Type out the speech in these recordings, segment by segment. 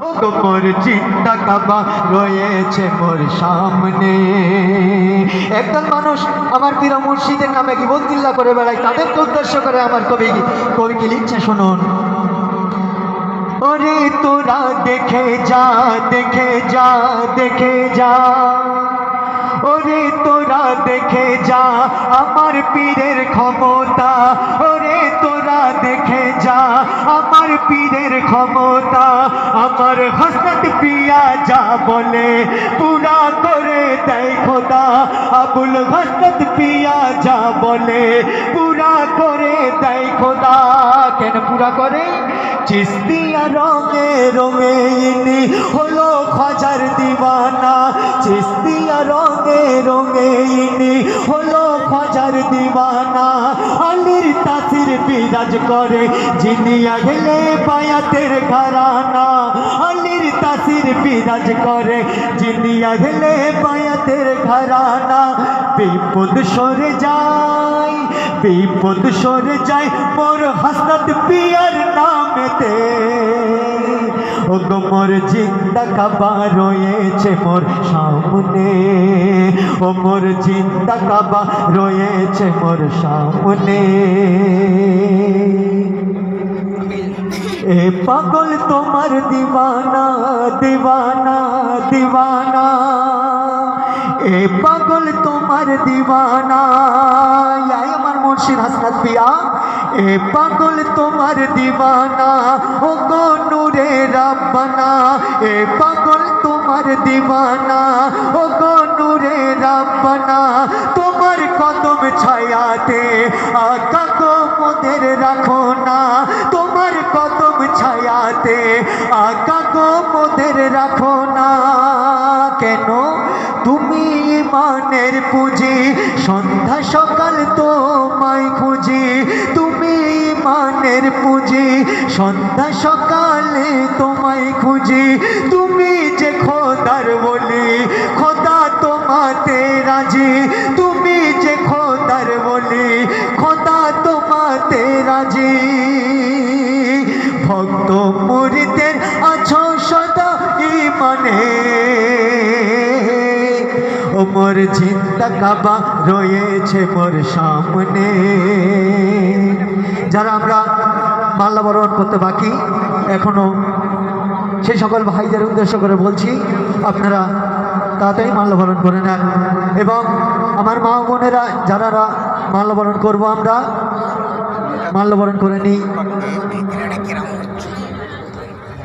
মোর চিন্তা কাবা রয়েছে মোর সামনে। একদল মানুষ আমার প্রিয় মুর্শিদের নামে কি বন্দিল্লা করে বেড়ায়, তাদেরকে উদ্দেশ্য করে আমার কবি কবি কি লিখছে শুনুন। ওরে তোরা দেখে যা দেখে যা দেখে যা। ওরে তোরা দেখে যা, আমার পীরের ক্ষমতা। ওরে তোরা দেখে যা পীরের ক্ষমতা, আমার হসরত পিয়া যা বলে, পুরা করে দেয় খোদা। আবুল হসরত পিয়া যা বলে, পুরা করে দেয় খোদা। কেন পুরা করে? চিস্তিয়া রঙে রঙে ইনি হলো খজার দিবানা চিস্তিয়া রঙে রঙে ইনি হলো খজার দিবানা, আলির তাসির বিরাজ করে, যিনি আগলে বায়াতের ঘরানা, আলির তাসির বিরাজ করে, যিনি আগলে বায়াতের ঘরানা। বিপদ সরে যায়, বিপদ সরে যায়, মোর হাসনাত পিয়ার নামেতে। ও গো মোর জিন্দা কাবা রয়েছে মোর সামনে। মোর চিন্তা কাবা রয়েছে মোর সামনে। এ পাগল তোমার দিবানা দিবানা দিবানা। এ পাগল তোমার দিবানা। আমার মুর্শিদ হাসনাত পিয়া এ পাগল তোমার দিবানা, ও গো নূরে রাব্বানা। এ পাগল তোমার দিবানা, ও গো রাব্বানা, তোমার কদম ছায়াতে আকা মোদের রাখো না তোমার কদম ছায়াতে আকা মোদের রাখো না কেন? তুমি ইমানের পুঁজি, সন্ধ্যা সকাল তোমায় খুঁজি। তুমি ইমানের পুঁজি, সন্ধ্যা সকালে তোমায় খুঁজি। তুমি যে খোদার বলি, খোদা রাজি তুমি যে খোদার বলি, খোদা তোমাতে রাজি। ভক্ত মুরিদের আছো সদা ইমানে। মোর চিন্তা কাবা রয়েছে মোর সামনে। যারা আমরা মাল্যাবরণ করতে বাকি, এখনও সেই সকল ভাইদের উদ্দেশ্য করে বলছি, আপনারা তাড়াতাড়ি মাল্যবরণ করে নেন এবং আমার মা বোনেরা যারা মাল্যবরণ করব আমরা মাল্যবরণ করে নিই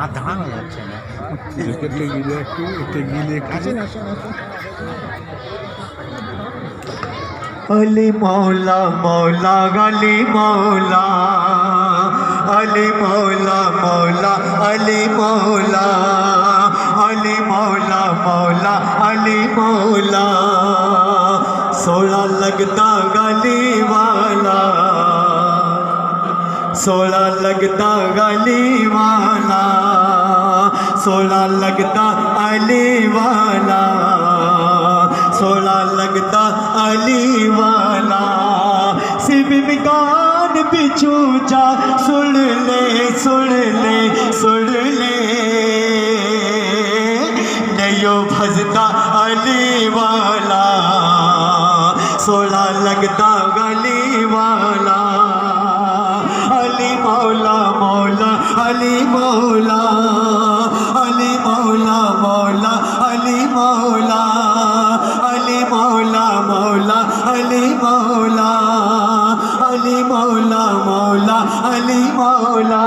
আর দাঁড়ানো যাচ্ছে না এতে গিলে একটু এতে গিলে একটু अली मौला मौला अली मौला अली मौला मौला अली मौला अली मौला मौला अली मौला सोला लगता गली वाला सोला लगता गली वाला सोला लगता अली वाला सोला लगता अली वाला सिब गान बिछू जा सुन ले सुन ले सुन ले नयो भजता अली वाला सोला लगता गली वाला अली मौला मौला अली मौला अली मौला मौला अली मौला अली मौला मौला अली मौला अली मौला मौला अली मौला